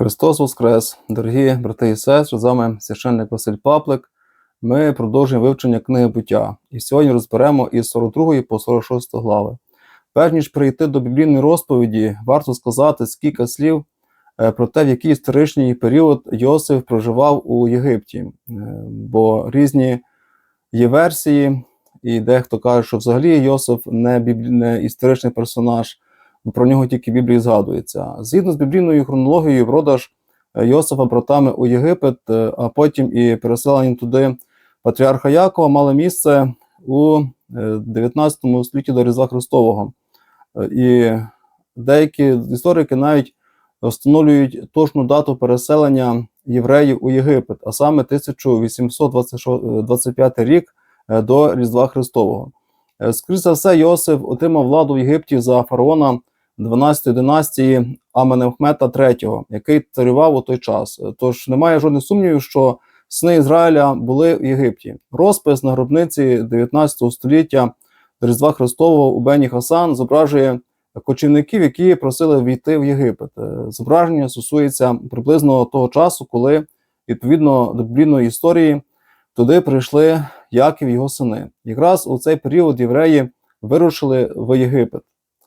Христос Воскрес! Дорогі брати і сестри, з вами священник Василь Паплик. Ми продовжуємо вивчення книги буття. І сьогодні розберемо із 42 по 46 глави. Перш ніж прийти до біблійної розповіді, варто сказати кілька слів е, про те, в який історичний період Йосиф проживав у Єгипті. Е, Бо різні є версії, і дехто каже, що взагалі Йосиф не, біблі... не історичний персонаж про нього тільки в Біблії згадується. Згідно з біблійною хронологією, продаж е, Йосифа братами у Єгипет, е, а потім і переселення туди патріарха Якова мали місце у е, 19 столітті до Різдва Христового. Е, І деякі історики навіть встановлюють точну дату переселення євреїв у Єгипет, а саме 1825 рік е, до Різдва Христового. Е, Скоріше за все, Йосиф отримав владу в Єгипті за фараона 12 династії Аменемхмета III, який царював у той час. Тож немає жодних сумнівів, що сини Ізраїля були в Єгипті. Розпис на гробниці 19 століття Різдва Христового у Бені Хасан зображує кочівників, які просили війти в Єгипет. Зображення стосується приблизно того часу, коли відповідно до біблійної історії туди прийшли Яків і його сини. Якраз у цей період євреї вирушили в Єгипет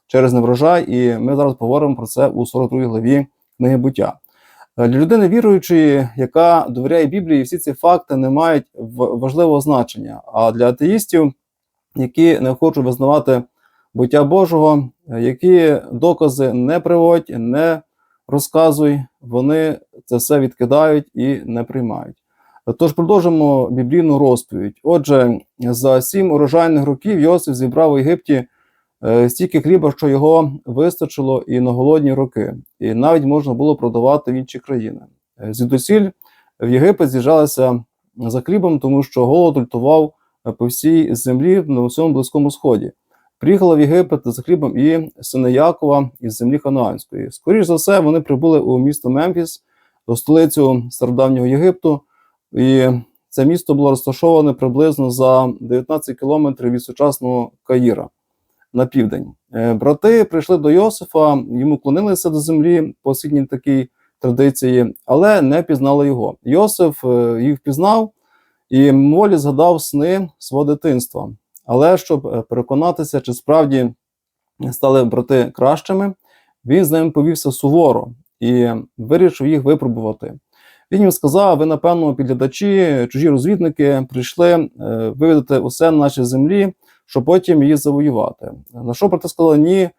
через неврожай, і ми зараз поговоримо про це у 42 главі книги буття. Е, Для людини віруючої, яка довіряє Біблії, всі ці факти не мають важливого значення. А для атеїстів, які не хочуть визнавати буття Божого, е, які докази не приводь, не розказуй, вони це все відкидають і не приймають. Тож продовжимо біблійну розповідь. Отже, за сім урожайних років Йосиф зібрав у Єгипті е, стільки хліба, що його вистачило і на голодні роки, і навіть можна було продавати в інші країни. Е, Звідусіль в Єгипет з'їжджалися за хлібом, тому що голод лютував е, по всій землі на всьому близькому сході. Приїхали в Єгипет за хлібом і сини Якова із землі Ханаанської. Скоріше за все, вони прибули у місто Мемфіс, до столицю стародавнього Єгипту. І це місто було розташоване приблизно за 19 кілометрів від сучасного Каїра на південь. Е, Брати прийшли до Йосифа, йому клонилися до землі по східній такій традиції, але не пізнали його. Йосиф е, їх впізнав і моволі згадав сни свого дитинства. Але щоб е, переконатися, чи справді стали брати кращими, він з ними повівся суворо і вирішив їх випробувати. Він їм сказав: ви, напевно, підглядачі, чужі розвідники прийшли е, усе на нашій землі, щоб потім її завоювати. На що брати сказали, ні,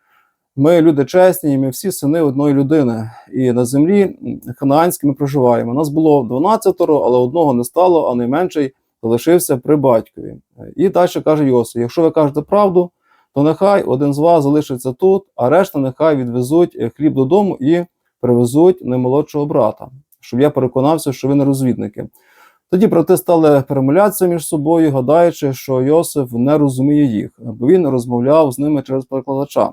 ми люди чесні, ми всі сини одної людини. І на землі ханаанській ми проживаємо. Нас було 12, але одного не стало, а найменший залишився при батькові. І далі каже Йосиф: якщо ви кажете правду, то нехай один з вас залишиться тут, а решта нехай відвезуть е, хліб додому і привезуть наймолодшого брата, щоб я переконався, що ви не розвідники. Тоді брати стали перемовлятися між собою, гадаючи, що Йосиф не розуміє їх, бо він розмовляв з ними через перекладача.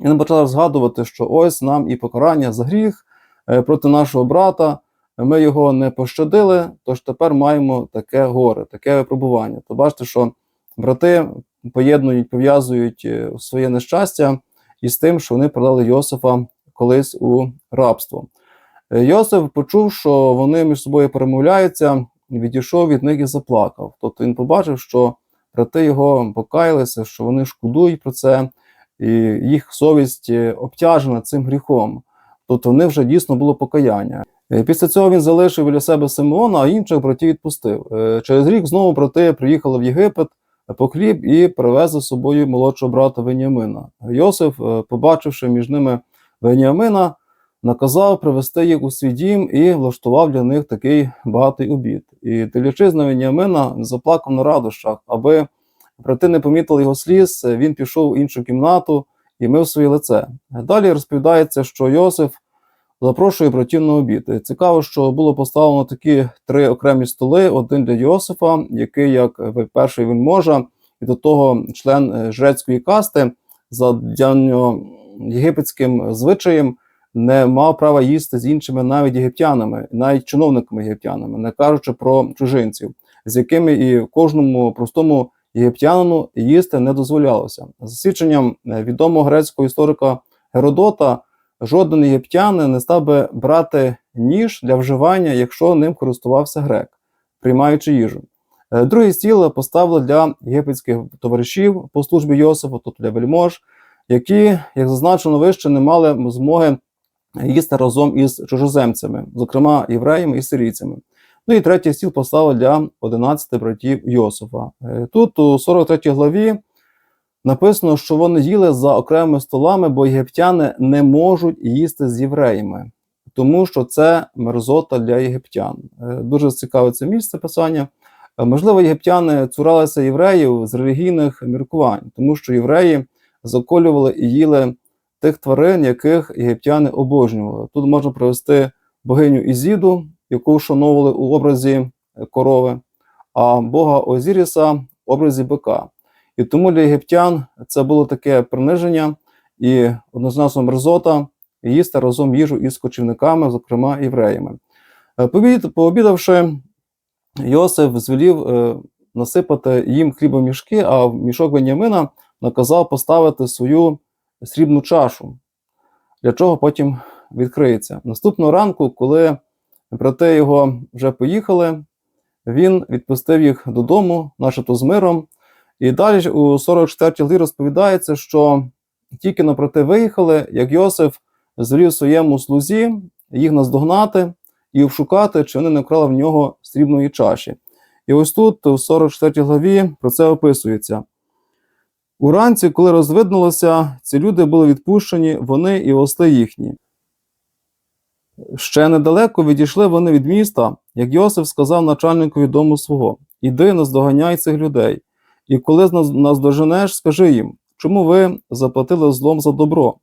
І вони почали згадувати, що ось нам і покарання за гріх е, проти нашого брата. Ми його не пощадили, тож тепер маємо таке горе, таке випробування. То бачите, що брати поєднують, пов'язують е, своє нещастя із тим, що вони продали Йосифа колись у рабство. Е, Йосиф почув, що вони між собою перемовляються, відійшов від них і заплакав. Тобто він побачив, що брати його покаялися, що вони шкодують про це, і їх совість е, обтяжена цим гріхом. Тобто в них вже дійсно було покаяння. Е, Після цього він залишив біля себе Симеона, а інших братів відпустив. Е, Через рік знову брати приїхали в Єгипет по хліб і привезли з собою молодшого брата Веніамина. Йосиф, побачивши між ними Веніамина, наказав привести їх у свій дім і влаштував для них такий багатий обід. І дивлячись на Веніамина, заплакав на радощах, аби брати не помітили його сліз, він пішов в іншу кімнату і мив своє лице. Далі розповідається, що Йосиф запрошує братів на обід. Цікаво, що було поставлено такі три окремі столи: один для Йосифа, який як перший вельможа, і до того член е, жрецької касти, за єгипетським звичаєм, не мав права їсти з іншими навіть єгиптянами, навіть чиновниками єгиптянами, не кажучи про чужинців, з якими і кожному простому єгиптянину їсти не дозволялося. За свідченням е, відомого грецького історика Геродота, жоден єгиптянин не став би брати ніж для вживання, якщо ним користувався грек, приймаючи їжу. Е, Другий стіл поставили для єгипетських товаришів по службі Йосифа, тобто для вельмож, які, як зазначено вище, не мали змоги їсти разом із чужоземцями, зокрема євреями і сирійцями. Ну і третій стіл поставили для 11 братів Йосифа. Е, Тут у 43 главі написано, що вони їли за окремими столами, бо єгиптяни не можуть їсти з євреями, тому що це мерзота для єгиптян. Е, Дуже цікаве це місце писання. Е, Можливо, єгиптяни цуралися євреїв з релігійних міркувань, тому що євреї заколювали і їли тих тварин, яких єгиптяни обожнювали. Тут можна привести богиню Ізіду, яку вшановували у образі е, корови, а бога Озіріса в образі бика. І тому для єгиптян це було таке приниження і однозначно мерзота їсти разом їжу із кочівниками, зокрема євреями. Е, Пообідавши, Йосиф звелів е, насипати їм хлібомішки, а в мішок Веніамина наказав поставити свою срібну чашу, для чого потім відкриється. Наступного ранку, коли брати його вже поїхали, він відпустив їх додому, начебто з миром. І далі у 44 главі розповідається, що тільки на брати виїхали, як Йосиф звелів своєму слузі їх наздогнати і обшукати, чи вони не вкрали в нього срібної чаші. І ось тут, у 44 главі, про це описується. Уранці, коли розвиднулося, ці люди були відпущені, вони і осли їхні. Ще недалеко відійшли вони від міста, як Йосиф сказав начальникові дому свого: Іди, наздоганяй цих людей. І коли наздоженеш, скажи їм, чому ви заплатили злом за добро?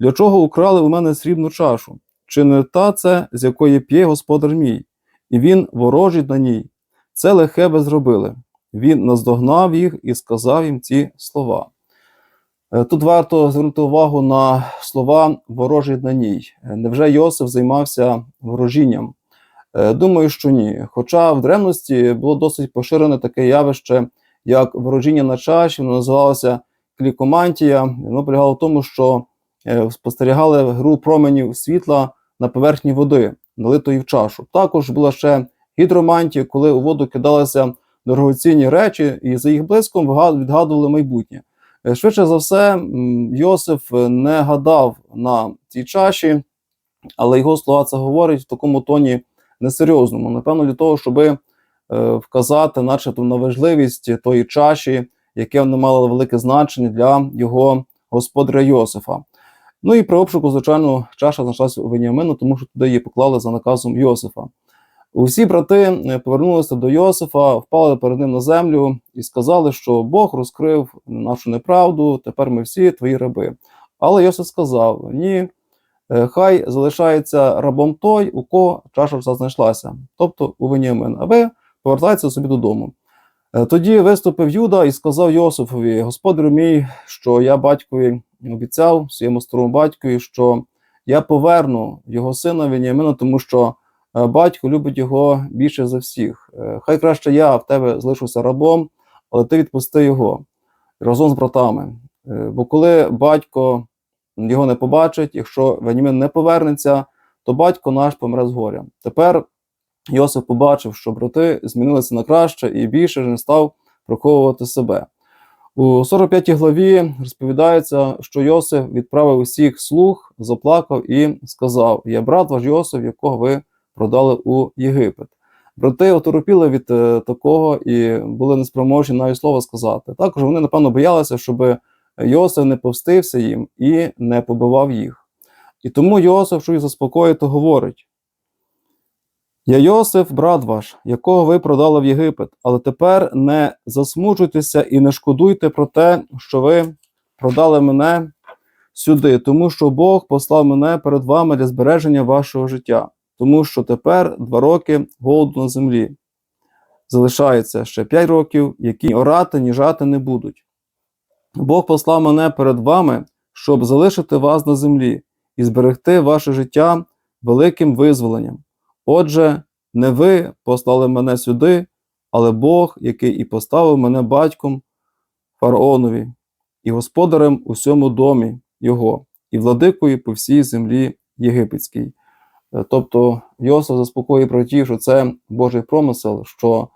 Для чого украли у мене срібну чашу? Чи не та це, з якої п'є господар мій? І він ворожить на ній. Це лихе ви зробили. Він наздогнав їх і сказав їм ці слова. Е, Тут варто звернути увагу на слова ворожить на ній. Е, Невже Йосиф займався ворожінням? Е, Думаю, що ні. Хоча в древності було досить поширене таке явище, як ворожіння на чаші, воно називалося клікомантія. Воно полягало в тому, що спостерігали гру променів світла на поверхні води, налитої в чашу. Також була ще гідромантія, коли у воду кидалися дорогоцінні речі, і за їх блиском відгадували майбутнє. Е, Швидше за все, Йосиф е, не гадав на цій чаші, але його слова це говорить в такому тоні несерйозному. Напевно, для того, щоб е, вказати, начебто, на важливість тої чаші, яке вона мала велике значення для його господаря Йосифа. Ну і при обшуку, звичайно, чаша знайшлася у Веніамину, тому що туди її поклали за наказом Йосифа. Усі брати е, повернулися до Йосифа, впали перед ним на землю і сказали, що Бог розкрив нашу неправду, тепер ми всі твої раби. Але Йосиф сказав: Ні, е, хай залишається рабом той, у кого чаша вже знайшлася, тобто у Веніамин, а ви повертайтеся собі додому. Е, Тоді виступив Юда і сказав Йосифові: Господарю мій, що я батькові обіцяв своєму старому батькові, що я поверну його сина Веніамина, тому що батько любить його більше за всіх. Е, Хай краще я в тебе залишуся рабом, але ти відпусти його разом з братами. Е, Бо коли батько його не побачить, якщо Венімин не повернеться, то батько наш помре з горя. Тепер Йосиф побачив, що брати змінилися на краще і більше не став приховувати себе. У 45 главі розповідається, що Йосиф відправив усіх слуг, заплакав і сказав: Я брат ваш Йосиф, якого ви продали у Єгипет. Брати оторопіли від е, такого і були неспроможні навіть слова сказати. Також вони, напевно, боялися, щоб Йосиф не повстився їм і не побивав їх. І тому Йосиф, щоб їх заспокоїти, говорить: Я Йосиф, брат ваш, якого ви продали в Єгипет, але тепер не засмучуйтеся і не шкодуйте про те, що ви продали мене сюди, тому що Бог послав мене перед вами для збереження вашого життя, тому що тепер два роки голоду на землі. Залишається ще п'ять років, які орати, ні жати не будуть. Бог послав мене перед вами, щоб залишити вас на землі і зберегти ваше життя великим визволенням. Отже, не ви послали мене сюди, але Бог, який і поставив мене батьком фараонові і господарем у всьому домі його. і владикою по всій землі єгипетській. Е, Тобто Йосиф заспокоює братів, що це Божий промисел, що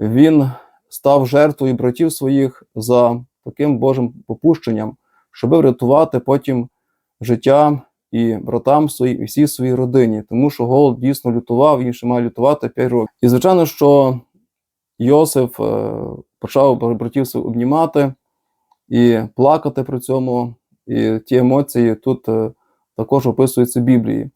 він став жертвою братів своїх за таким Божим попущенням, щоб врятувати потім життя і братам своїм, і всій своїй родині, тому що голод дійсно лютував, він ще має лютувати 5 років. І звичайно, що Йосиф е, почав братів своїх обнімати і плакати при цьому. І ті емоції тут е, також описуються в Біблії.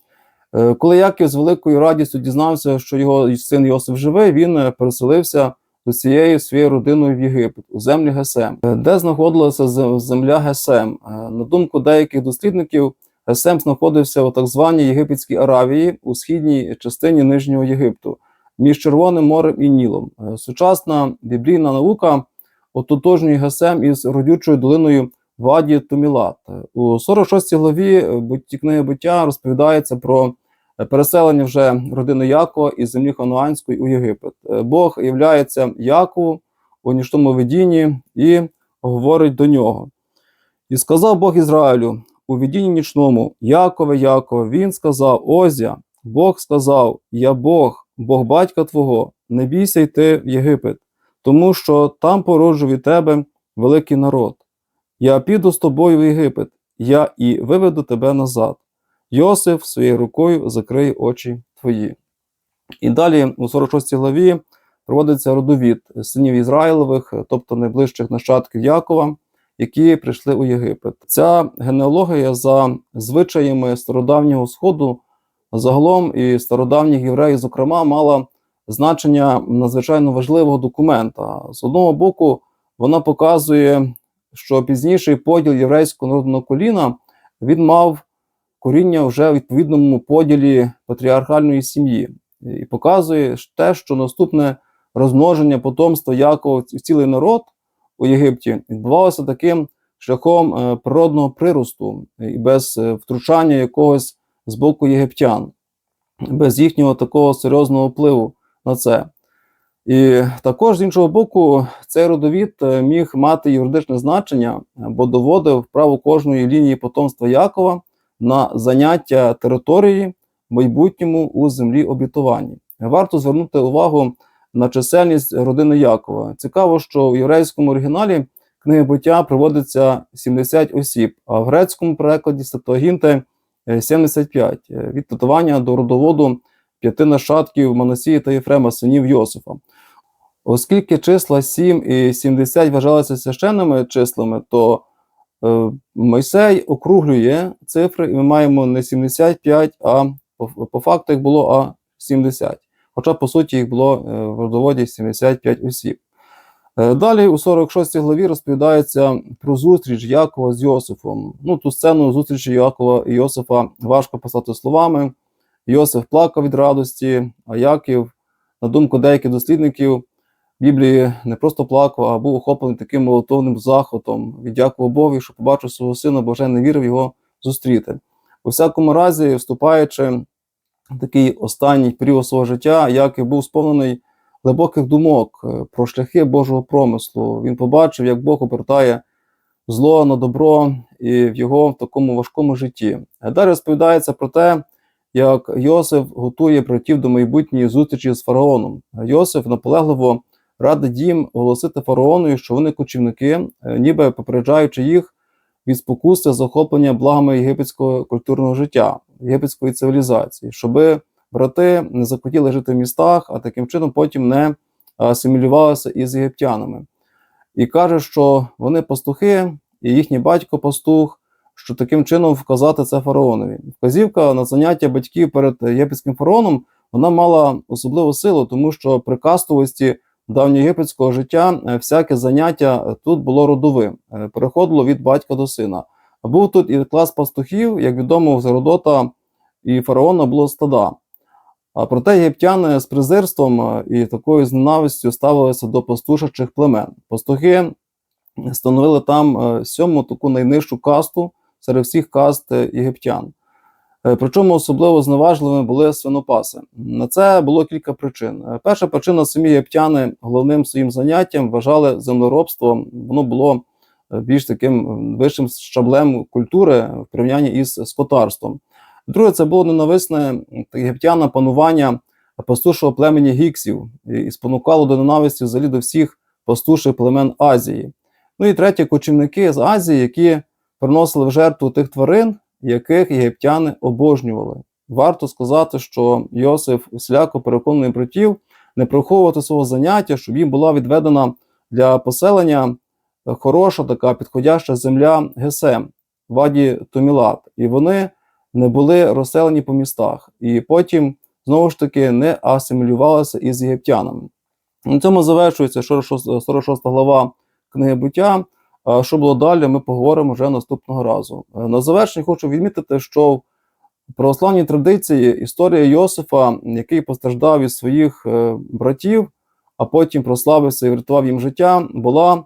Е, Коли Яків з великою радістю дізнався, що його син Йосиф живий, він е, переселився з усією своєю родиною в Єгипет, у землі Гесем, е, де знаходилася зе- земля Гесем. На думку деяких дослідників, Гесем знаходився у так званій Єгипетській Аравії у східній частині Нижнього Єгипту, між Червоним морем і Нілом. Сучасна біблійна наука ототожнює Гесем із родючою долиною Ваді Тумілат. У 46-й главі е, «Бутті- книги буття розповідається про е, переселення вже родини Якова із землі Хануанської у Єгипет. Е, Бог являється Якову у нічному видінні і говорить до нього. І сказав Бог Ізраїлю у видінні нічному, Якове, Якове, він сказав: Ось я, Бог сказав: Я Бог, Бог батька твого, не бійся йти в Єгипет, тому що там породжу від тебе великий народ. Я піду з тобою в Єгипет, я і виведу тебе назад. Йосиф своєю рукою закриє очі твої. І далі у 46 главі проводиться родовід синів Ізраїлових, тобто найближчих нащадків Якова, які прийшли у Єгипет. Ця генеалогія за звичаями стародавнього сходу, загалом і стародавніх євреїв, зокрема, мала значення надзвичайно важливого документа. З одного боку, вона показує, що пізніший поділ єврейського народного коліна він мав коріння вже в відповідному поділі патріархальної сім'ї, і показує те, що наступне розмноження потомства Якова в цілий народ у Єгипті відбувалося таким шляхом е, природного приросту і без е, втручання якогось з боку єгиптян, без їхнього такого серйозного впливу на це. І також з іншого боку, цей родовід е, міг мати юридичне значення, бо доводив право кожної лінії потомства Якова на заняття території в майбутньому у землі обітовані. Варто звернути увагу на чисельність родини Якова. Цікаво, що в єврейському оригіналі книги буття приводиться 70 осіб, а в грецькому перекладі Септуагінти е, 75 е, від датування до родоводу п'яти нащадків Манасії та Єфрема, синів Йосифа. Оскільки числа 7 і 70 вважалися священними числами, то е, Мойсей округлює цифри, і ми маємо не 75, а по, по факту їх було а 70. Хоча, по суті, їх було е, в родоводі 75 осіб. Е, Далі у 46 главі розповідається про зустріч Якова з Йосифом. Ну, ту сцену зустрічі Якова і Йосифа важко писати словами. Йосиф плакав від радості, а Яків, на думку деяких дослідників, Біблії не просто плакав, а був охоплений таким молотовним захотом. Віддякував Богу, що побачив свого сина, бо вже не вірив його зустріти. У всякому разі, вступаючи в такий останній період свого життя, Яків був сповнений глибоких думок е, про шляхи Божого промислу. Він побачив, як Бог обертає зло на добро і в його такому важкому житті. Далі розповідається про те, як Йосиф готує братів до майбутньої зустрічі з фараоном. Йосиф наполегливо радить їм оголосити фараонові, що вони кочівники, е, ніби попереджаючи їх від спокуси захоплення благами єгипетського культурного життя, єгипетської цивілізації, щоби брати не захотіли жити в містах, а таким чином потім не асимілювалися із єгиптянами. І каже, що вони пастухи, і їхній батько пастух, що таким чином вказати це фараонові. Вказівка на заняття батьків перед єгипетським фараоном вона мала особливу силу, тому що при кастовості давньоєгипетського життя е, всяке заняття тут було родовим, е, переходило від батька до сина. Був тут і клас пастухів, як відомо, з Геродота і фараона було стада. А проте єгиптяни з презирством е, і такою з ненавистю ставилися до пастушачих племен. Пастухи становили там е, сьому таку найнижчу касту серед всіх каст е, єгиптян. Е, Причому особливо зневажливими були свинопаси. На це було кілька причин. Е, Перша причина самі єгиптяни головним своїм заняттям вважали землеробство. Воно було е, більш таким вищим щаблем культури в порівнянні із скотарством. Друге, це було ненависне м, єгиптяна панування пастушого племені гіксів і спонукало до ненависті взагалі до всіх пастуших племен Азії. Ну і третє, кочівники з Азії, які приносили в жертву тих тварин, яких єгиптяни обожнювали. Варто сказати, що Йосиф усіляко переконує братів не приховувати свого заняття, щоб їм була відведена для поселення е, хороша така підходяща земля Гесем, ваді Томілат. І вони не були розселені по містах. І потім знову ж таки не асимілювалися із єгиптянами. На цьому завершується 46 46 глава книги буття. А Що було далі, ми поговоримо вже наступного разу. Е, На завершення хочу відмітити, що в православній традиції історія Йосифа, який постраждав від своїх е, братів, а потім прославився і врятував їм життя, була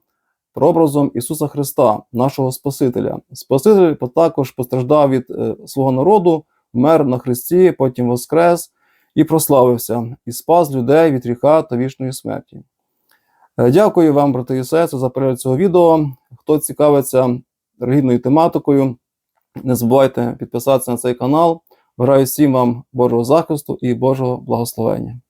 прообразом Ісуса Христа, нашого Спасителя. Спаситель також постраждав від е, свого народу, вмер на Христі, потім воскрес і прославився, і спас людей від гріха та вічної смерті. Е, Дякую вам, брати ЄСЕСу, за перегляд цього відео. Хто цікавиться релігійною тематикою, не забувайте підписатися на цей канал. Бажаю всім вам Божого захисту і Божого благословення.